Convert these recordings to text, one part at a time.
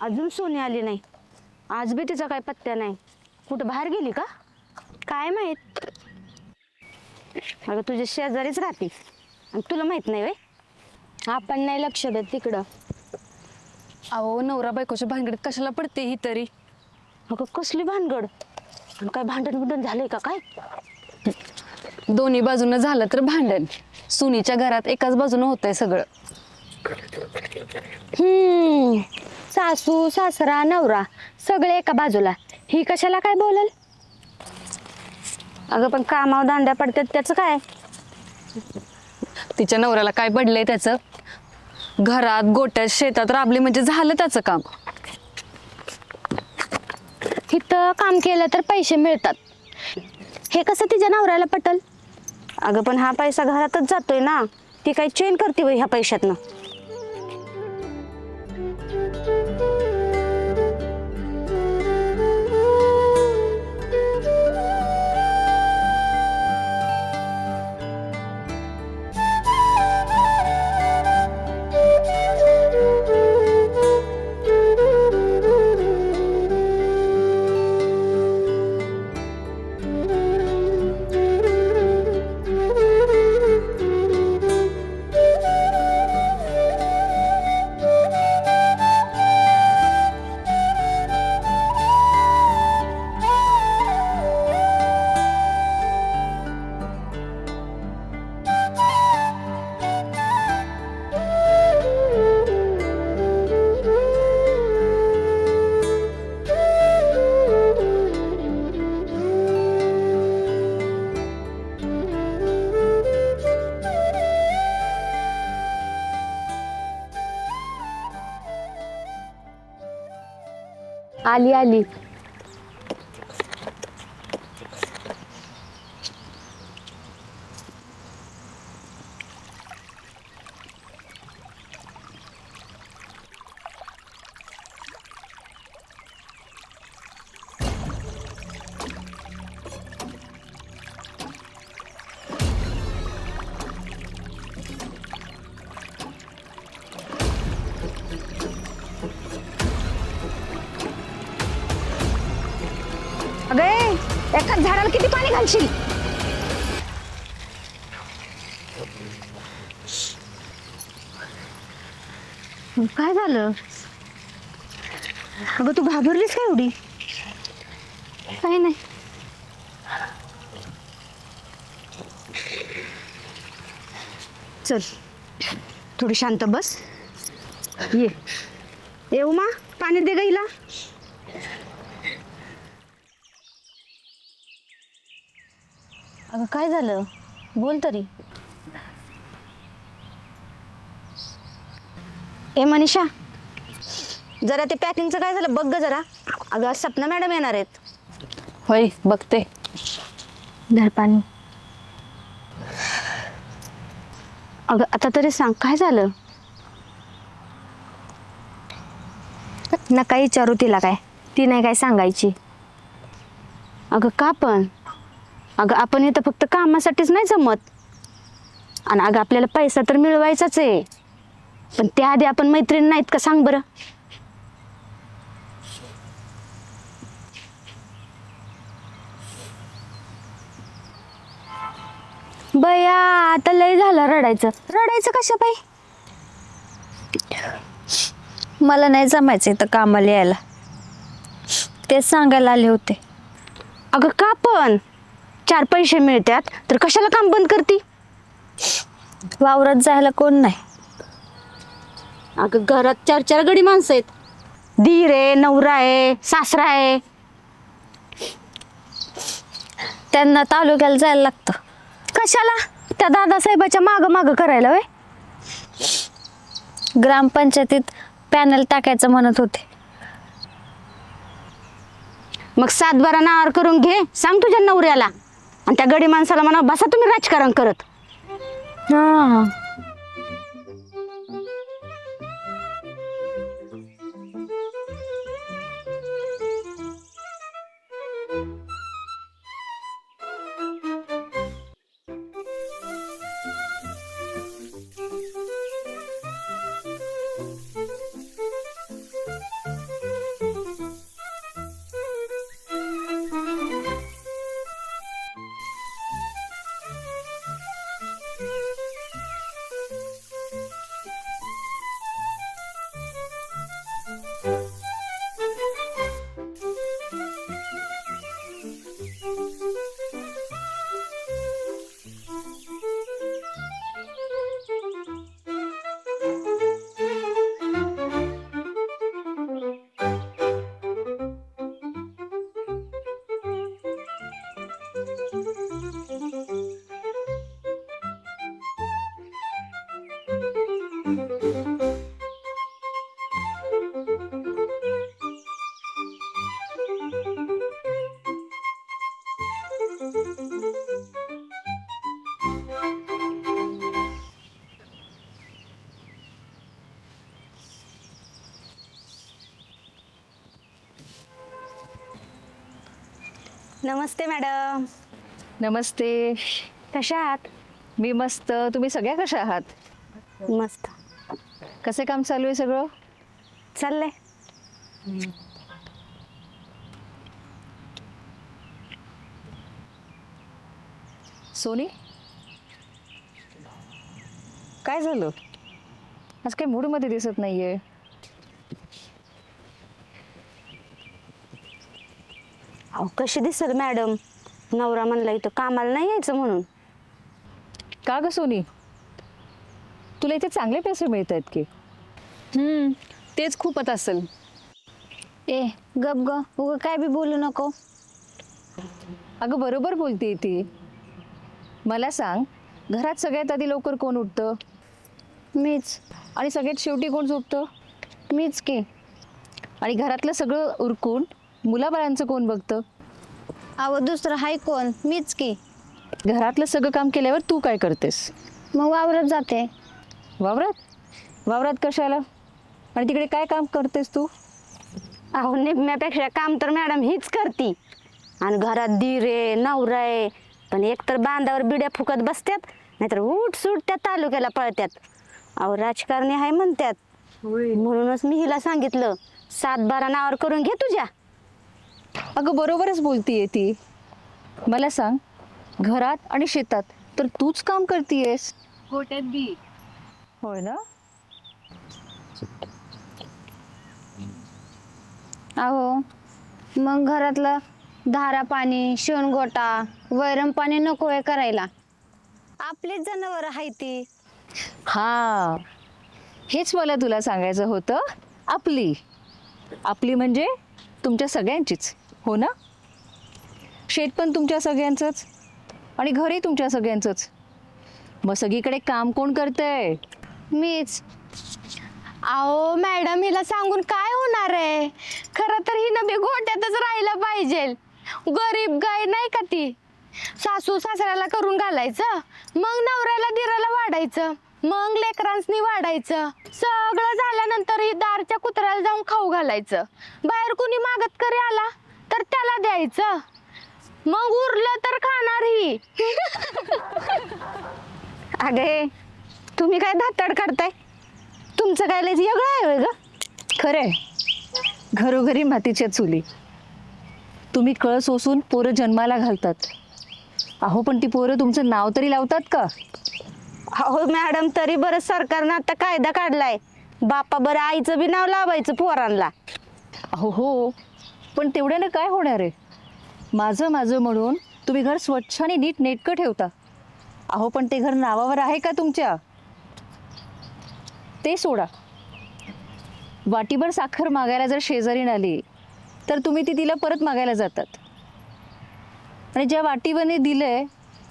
अजून सोनी आली नाही. आज बी तिचा काय पत्त्या नाही. कुठं बाहेर गेली का? काय माहीत? अगं तुझ्या शेजारीच राहते. आणि तुला माहीत नाही वे आपण नाही लक्ष देत तिकडं. अहो नवरा बायकोच्या भानगडीत कशाला पडते ही तरी? अगं कसली भानगड? आणि काय भांडण बिंडण झालंय का काय? दोन्ही बाजूनं झालं तर भांडण. सुनीच्या घरात एकाच बाजूनं होतंय सगळं. हम्म. सासू सासरा नवरा सगळे एका बाजूला. ही कशाला काय बोलल? अगं पण कामावर दांड्या पडतात त्याचं काय? तिच्या नवऱ्याला काय पडलंय त्याचं? घरात गोट्यात शेतात राबली म्हणजे झालं त्याचं काम. इथं काम केलं तर पैसे मिळतात. हे कसं तिच्या नवऱ्याला पटल? अगं पण हा पैसा घरातच जातोय ना. ती काही चेन करते वय ह्या पैशातनं. आली आली. काय झालं? अगं तू घाबरलीस का एवढी? काही नाही. चल थोडी शांत बस. ये. येऊ मा पाणी दे गाईला अगं काय झालं? बोल तरी. ए मनीषा. जरा ते पॅकिंगचं काय झालं? बघ ग जरा. अगं आज सपना मॅडम येणार आहेत. होय बघते. धर पाणी. अगं आता तरी सांग काय झालं? नका विचारू तिला काय. ती नाही काय सांगायची. अगं का पण? अगं आपण इथं फक्त कामासाठीच नाही जमत. आणि अगं आपल्याला पैसा तर मिळवायचाच आहे. पण त्याआधी आपण मैत्रीण नाहीत का? सांग बरं. बया आता लय झालं रडायचं. रडायचं कशा बाई? मला नाही जमायचं इथं कामाला यायला. तेच सांगायला आले होते. अगं का पण? चार पैसे मिळतात तर कशाला काम बंद करती? वावरात जायला कोण नाही. अगं घरात चार चार गडी माणसं आहेत. धीर आहे नवरा आहे सासरा आहे. त्यांना तालुक्याला जायला लागतं. कशाला? त्या दादासाहेबाच्या मागं मागं करायला वय ग्रामपंचायतीत पॅनल टाकायचं म्हणत होते. मग सातबारा नावार करून घे सांग तुझ्या नवऱ्याला. आणि त्या गडी माणसाला म्हणा बसा तुम्ही राजकारण करत. हा. नमस्ते मॅडम. नमस्ते. कशा आहात? मी मस्त. तुम्ही सगळ्या कशा आहात? मस्त. कसे काम चालू आहे सगळं? चाललंय. सोनी? काय झालं? आज काही मूडमध्ये दिसत नाहीये. अहो कशी दिसल मॅडम? नवरा म्हणला इथं कामाला नाही यायचं म्हणून. का ग सोनी? तुला इथे चांगले पैसे मिळत आहेत की. हम्म, तेच खूपच असेल. ए गप ग उगं काय बी बोलू नको. अगं बरोबर बोलते ती. मला सांग घरात सगळ्यात आधी लवकर कोण उठतं? मीच. आणि सगळ्यात शेवटी कोण झोपतं? मीच की. आणि घरातलं सगळं उरकून मुलाबाळांचं कोण बघतं? अहो दुसरं हाय कोण? मीच की. घरातलं सगळं काम केल्यावर तू काय करतेस? मग वावरत जाते. वावरात? वावरात कशाला? आणि तिकडे काय काम करतेस तू? अहो निम्म्यापेक्षा काम तर मॅडम हीच करती. आणि घरात दीर आहे नवरा आहे. पण एकतर बांधावर बिड्या फुकत बसत्यात नाहीतर उठ सूट त्या तालुक्याला पळत्यात. अहो राजकारणी आहे म्हणत्यात. म्हणूनच मी हिला सांगितलं सात बारा नावावर करून घे तुझ्या. अगं बरोबरच बोलतीये ती. मला सांग घरात आणि शेतात तर तूच काम करतीयेस? होय ना? अहो मग घरातलं धारा पाणी शेणगोटा वैरम पाणी नको आहे करायला. आपलीच जनावर आहे ती. हा. हेच मला तुला सांगायचं होतं आपली. आपली म्हणजे तुमच्या सगळ्यांचीच. हो ना? शेत पण तुमच्या सगळ्यांचंच? आणि घरही तुमच्या सगळ्यांचंच? मग सगळीकडे काम कोण करतंय? मीच. अहो मॅडम हिला सांगून काय होणार आहे? खरं तर हिनं बी गोट्यातच राहिलं पाहिजे. गरीब गाय नाही का ती? सासू सासऱ्याला करून घालायचं मग नवऱ्याला दिराला वाढायचं मग लेकरांसनी वाढायचं. सगळं झाल्यानंतर ही दारच्या कुत्र्याला जाऊन खाऊ घालायचं. बाहेर कुणी मागत करी आला? तर त्याला द्यायचं. मग उरलं तर खाणार ही. अगे तुम्ही काय धाताड काढताय? तुमचं काय लयच वेगळं आहे ग? खरंय घरोघरी मातीच्या चुली. तुम्ही कळ सोसून पोरं जन्माला घालतात. अहो पण ती पोरं तुमचं नाव तरी लावतात का? अहो मॅडम तरी बरं सरकारनं आता कायदा काढलाय. बापा बरं आईचं बी नाव लावायचं पोरांना अहो हो. पण तेवढ्यानं काय होणार आहे? माझं माझं म्हणून तुम्ही घर स्वच्छ आणि नीट नेटकं ठेवता. अहो पण ते घर नावावर आहे का तुमच्या? ते सोडा. वाटीभर साखर मागायला जर शेजारी आली तर तुम्ही ती तिला परत मागायला जातात. आणि ज्या वाटीवरने दिलंय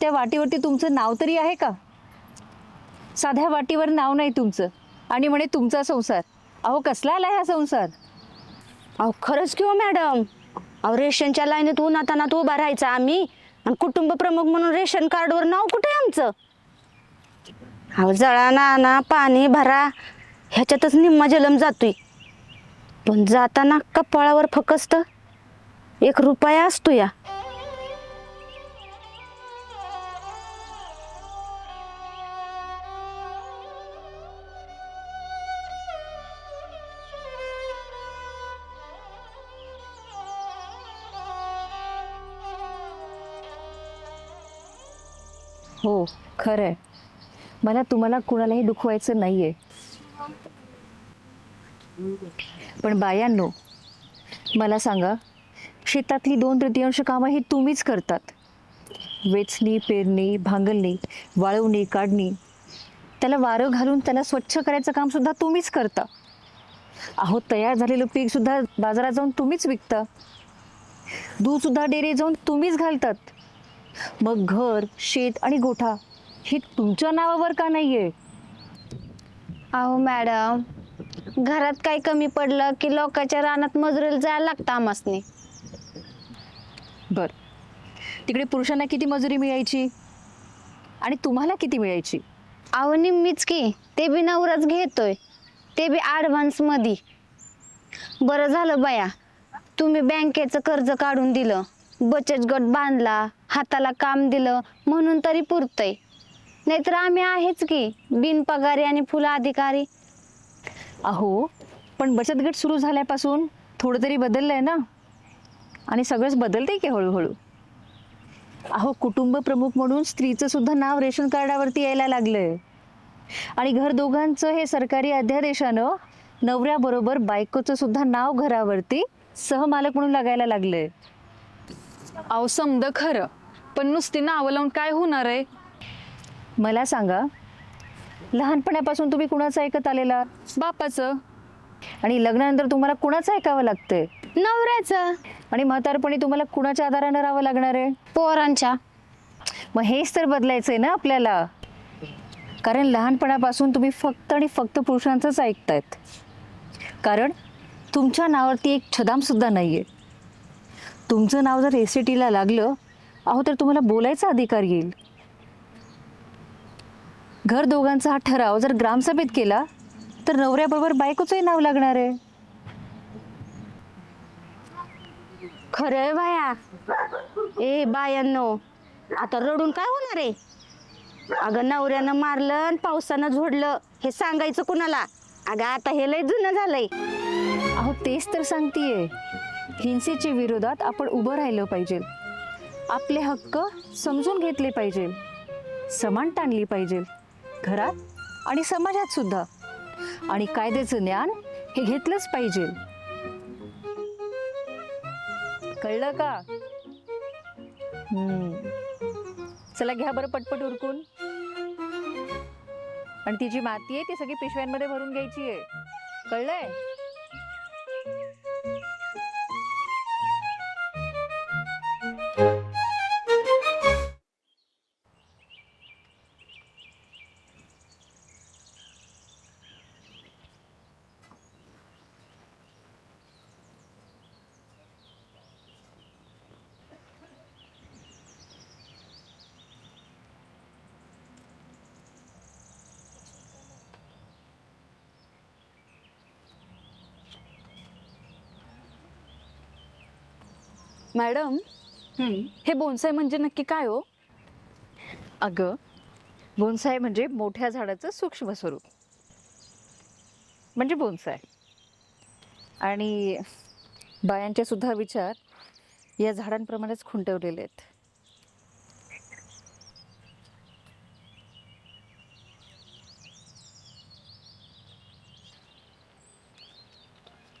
त्या वाटीवरती तुमचं नाव तरी आहे का? साध्या वाटीवर नाव नाही तुमचं. आणि म्हणे तुमचा संसार. अहो कसला आला हा संसार? अहो खरंच किंवा हो, मॅडम. अहो रेशनच्या लाईनीत उन्हातानात उभा राहायचा आम्ही. आणि कुटुंब प्रमुख म्हणून रेशन कार्डवर नाव कुठे आमचं? अहो जळा नाना पाणी भरा. ह्याच्यातच निम्मा जलम जातोय. पण जाताना कपाळावर फकस्त एक रुपया असतो या. हो खरं आहे मला तुम्हाला कुणालाही दुखवायचं नाहीये. पण बायांनो मला सांगा शेतातली दोन तृतीयांश कामं ही तुम्हीच करतात. वेचणी पेरणी भांगलणी वाळवणी काढणी. त्याला वारं घालून त्याला स्वच्छ करायचं काम सुद्धा तुम्हीच करता. अहो तयार झालेलं पीक सुद्धा बाजारात जाऊन तुम्हीच विकता. दूध सुद्धा डेअरी जाऊन तुम्हीच घालतात. मग घर शेत आणि गोठा हे तुमच्या नावावर का नाहीये? अहो मॅडम घरात काही कमी पडलं की लोकांच्या रानात मजुरीला जायला लागतं आमासनी बर. तिकडे पुरुषांना किती मजुरी मिळायची? आणि तुम्हाला किती मिळायची? अहो निम्मीच की. ते बी नवराच घेतोय. ते बी ॲडव्हान्समध्ये बरं झालं बाया. तुम्ही बँकेचं कर्ज काढून दिलं. बचत गट बांधला. हाताला काम दिलं म्हणून तरी पुरतंय. नाहीतर आम्ही आहेच की बिनपगारी आणि फुल अधिकारी. अहो पण बचत गट सुरू झाल्यापासून थोडं तरी बदललंय ना? आणि सगळंच बदलतंय की हळूहळू? अहो कुटुंब प्रमुख म्हणून स्त्रीचं सुद्धा नाव रेशन कार्डावरती यायला लागलंय. आणि घर दोघांचं हे सरकारी अध्यादेशानं नवऱ्याबरोबर बायकोचं सुद्धा नाव घरावरती सहमालक म्हणून लागायला लागलंय. अहो समद खरं. पण नुसती नावं लावून काय होणार आहे? मला सांगा लहानपणापासून तुम्ही कुणाचं ऐकत आलेला? बापाचं. आणि लग्नानंतर तुम्हाला कुणाचं ऐकावं लागतंय? नवऱ्याचं. आणि म्हातारपणी तुम्हाला कुणाच्या आधारानं राहावं लागणार आहे? पोरांच्या. मग हेच तर बदलायचंय ना आपल्याला. कारण लहानपणापासून तुम्ही फक्त आणि फक्त पुरुषांचंच ऐकतायत. कारण तुमच्या नावावरती एक छदाम सुद्धा नाहीये. तुमचं नाव जर एस टीला लागलं अहो तर तुम्हाला बोलायचा अधिकार येईल. घर दोघांचा हा ठराव जर ग्रामसभेत केला तर नवऱ्याबरोबर बायकोचंही नाव लागणार आहे. खरंय बाया. ए बायांनो आता रडून काय होणार आहे? अगं नवऱ्यानं मारलं आणि पावसानं झोडलं हे सांगायचं कुणाला? अगं आता हे लय जुनं झालंय. अहो तेच तर सांगतीये. हिंसेच्या विरोधात आपण उभं राहिलं पाहिजे. आपले हक्क समजून घेतले पाहिजे. समानता आणली पाहिजे. घरात आणि समाजात सुद्धा. आणि कायद्याचं ज्ञान हे घेतलंच पाहिजे. कळलं का? चला घ्या बरं पटपट उरकून. आणि ती जी माती आहे ती सगळी पिशव्यांमध्ये भरून घ्यायची आहे. कळलंय? मॅडम हे बोनसाय म्हणजे नक्की काय हो? अगं बोनसाय म्हणजे मोठ्या झाडाचं सूक्ष्म स्वरूप. म्हणजे बोनसाय आणि बायांचे सुद्धा विचार या झाडांप्रमाणेच खुंटवलेले आहेत.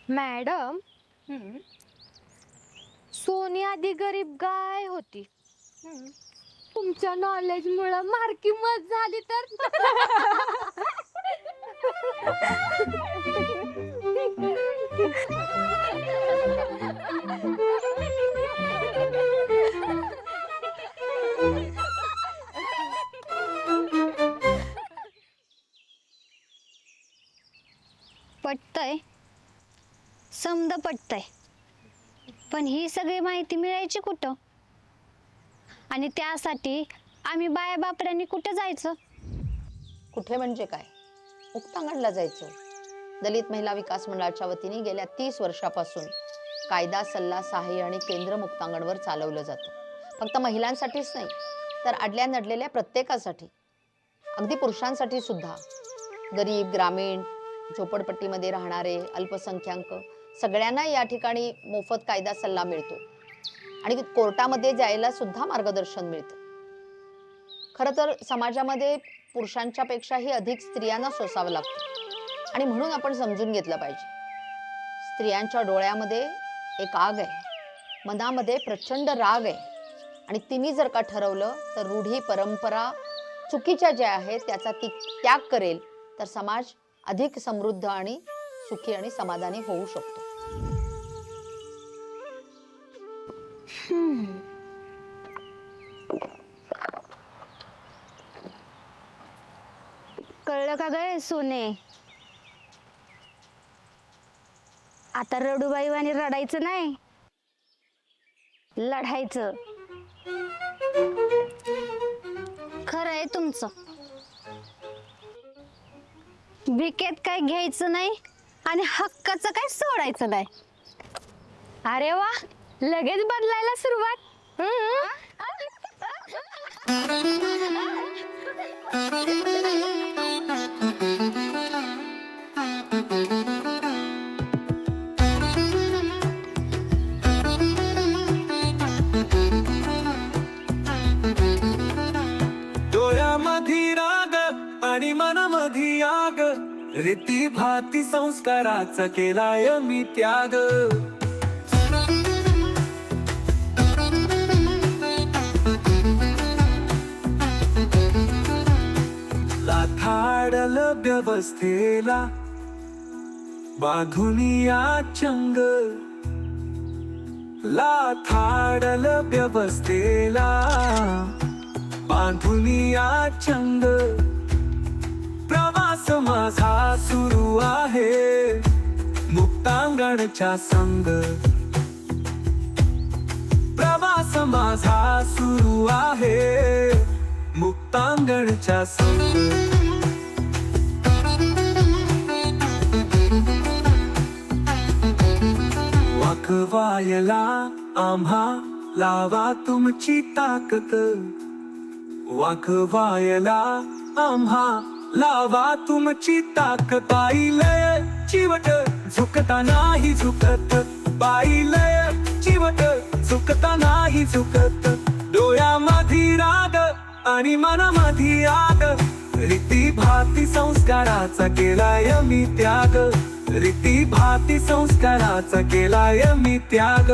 मॅडम सोनी आधी गरीब गाय होती. तुमच्या नॉलेज मुळे मार्की मत झाली तर. पटतय. समद पटतय. पण ही सगळी माहिती मिळायची कुठं? आणि त्यासाठी आम्ही बाया बापऱ्यांनी कुठं जायचं? कुठे म्हणजे काय? उक्तांगणला जायचं. दलित महिला विकास मंडळाच्या वतीने गेल्या तीस वर्षापासून कायदा सल्ला सहाय्य आणि केंद्र मुक्तांगणवर चालवलं जातं. फक्त महिलांसाठीच नाही तर अडल्या नडलेल्या प्रत्येकासाठी. अगदी पुरुषांसाठी सुद्धा. गरीब ग्रामीण झोपडपट्टीमध्ये राहणारे अल्पसंख्याक सगळ्यांना या ठिकाणी मोफत कायदा सल्ला मिळतो. आणि कोर्टामध्ये जायला सुद्धा मार्गदर्शन मिळतं. खरं तर समाजामध्ये पुरुषांच्या पेक्षाही अधिक स्त्रियांना सोसावं लागतं. आणि म्हणून आपण समजून घेतलं पाहिजे. स्त्रियांच्या डोळ्यामध्ये एक आग आहे. मनामध्ये प्रचंड राग आहे. आणि तिने जर का ठरवलं तर रूढी परंपरा चुकीच्या ज्या आहेत त्याचा ती त्याग करेल तर समाज अधिक समृद्ध आणि सुखी आणि समाधानी होऊ शकतो. का सोने. आता रडूबाई आणि रडायचं नाही. लढायचं. खरं आहे तुमचं. विकेत काय घ्यायचं नाही आणि हक्काचं काय सोडायचं नाही. अरे वा लगेच बदलायला सुरुवात. हम्म. डोळ्यामध्ये राग आणि मनामध्ये आग रीती भाती संस्काराचा केलाय मी त्याग. लाथाडल व्यवस्थेला बांधुनिया चंग. लाथाडल व्यवस्थेला बांधुनिया चंग. प्रवास माझा सुरू आहे मुक्तांगणच्या संग. प्रवास माझा सुरू आहे मुक्तांगणच्या संग. शिकवायला आम्हा लावा तुमची ताकद. वाकवायला आम्हा लावा तुमची ताकद. पाहिलंय चिवट झुकता नाही झुकत. पाहिलंय चिवट झुकता नाही झुकत. डोळ्यामध्ये राग आणि मनामध्ये आग. रीती भाती संस्काराचा केलाय मी त्याग. रीती भाती संस्काराचा केलाय मी त्याग.